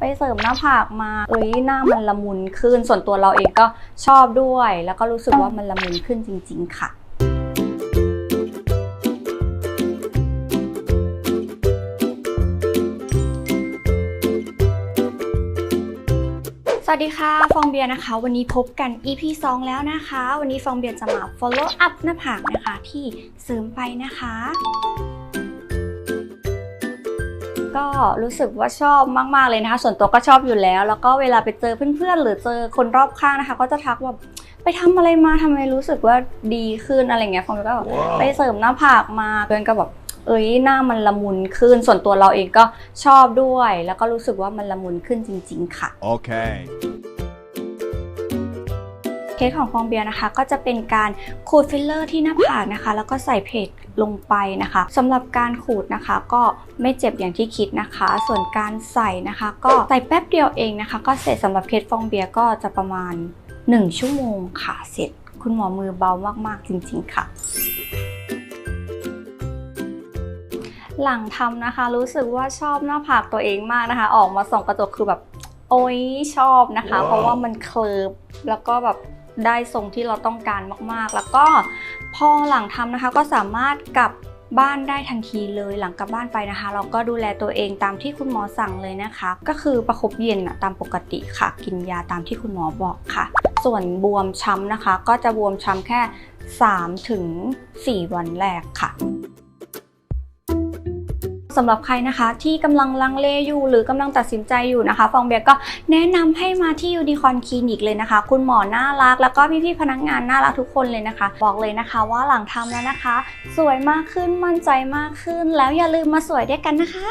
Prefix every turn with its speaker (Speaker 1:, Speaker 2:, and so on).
Speaker 1: ไปเสริมหน้าผากมาเอ้ยหน้ามันละมุนขึ้น ส่วนตัวเราเองก็ชอบด้วย แล้วก็รู้สึกว่ามันละมุนขึ้นจริง ๆ ค่ะสวัสดีค่ะ ฟองเบียร์นะคะ วันนี้พบกัน EP 2 แล้วนะคะ วันนี้ฟองเบียร์จะมา follow up หน้าผากนะคะ ที่เสริมไปนะคะ ก็รู้สึกว่าชอบมากๆเลยนะคะ ส่วนตัวก็ชอบอยู่แล้ว แล้วก็เวลาไปเจอเพื่อนๆ หรือเจอคนรอบข้างนะคะ ก็จะทักว่าไปทำอะไรมาทำไมรู้สึกว่าดีขึ้นอะไรเงี้ยฟองก็แบบไปเสริมหน้าผากมาเพื่อนก็แบบเอ้ยหน้ามันละมุนขึ้น ส่วนตัวเราเองก็ชอบด้วย แล้วก็รู้สึกว่ามันละมุนขึ้นจริง ๆ ค่ะ
Speaker 2: Okay.
Speaker 1: เค เคสของฟองเบียร์นะคะ ก็จะเป็นการขูดฟิลเลอร์ที่หน้าผากนะคะ แล้วก็ใส่เพจลงไปนะคะสำหรับการขูดนะคะก็ไม่เจ็บอย่างที่คิดนะคะ ส่วนการใส่นะคะ ก็ใส่แป๊บเดียวเองนะคะ ก็เสร็จสำหรับเคสฟองเบียร์ก็จะประมาณ 1 ชั่วโมงค่ะเสร็จ คุณหมอมือเบามากๆจริง ๆ ค่ะหลังทำนะคะ รู้สึกว่าชอบหน้าผากตัวเองมากนะคะ ออกมาส่องกระจกคือแบบ โอ้ยชอบนะคะ เพราะว่ามันเคลิบแล้วก็แบบ ได้ทรงที่เราต้องการมากๆ แล้วก็พอหลังทำนะคะก็สามารถกลับบ้านได้ทันทีเลยหลังกลับบ้านไปนะคะ เราก็ดูแลตัวเองตามที่คุณหมอสั่งเลยนะคะ ก็คือประคบเย็นตามปกติค่ะ กินยาตามที่คุณหมอบอกค่ะ ส่วนบวมช้ำนะคะ ก็จะบวมช้ำแค่3ถึง4วันแรกค่ะ สำหรับใครนะคะที่กำลังลังเลอยู่ หรือกำลังตัดสินใจอยู่นะคะฟองเบียร์ก็แนะนำให้มาที่ยูนิคอนคลินิกเลยนะคะ คุณหมอน่ารัก แล้วก็พี่ๆพนักงานน่ารักทุกคนเลยนะคะ บอกเลยนะคะว่าหลังทำแล้วนะคะ สวยมากขึ้นมั่นใจมากขึ้น แล้วอย่าลืมมาสวยด้วยกันนะคะ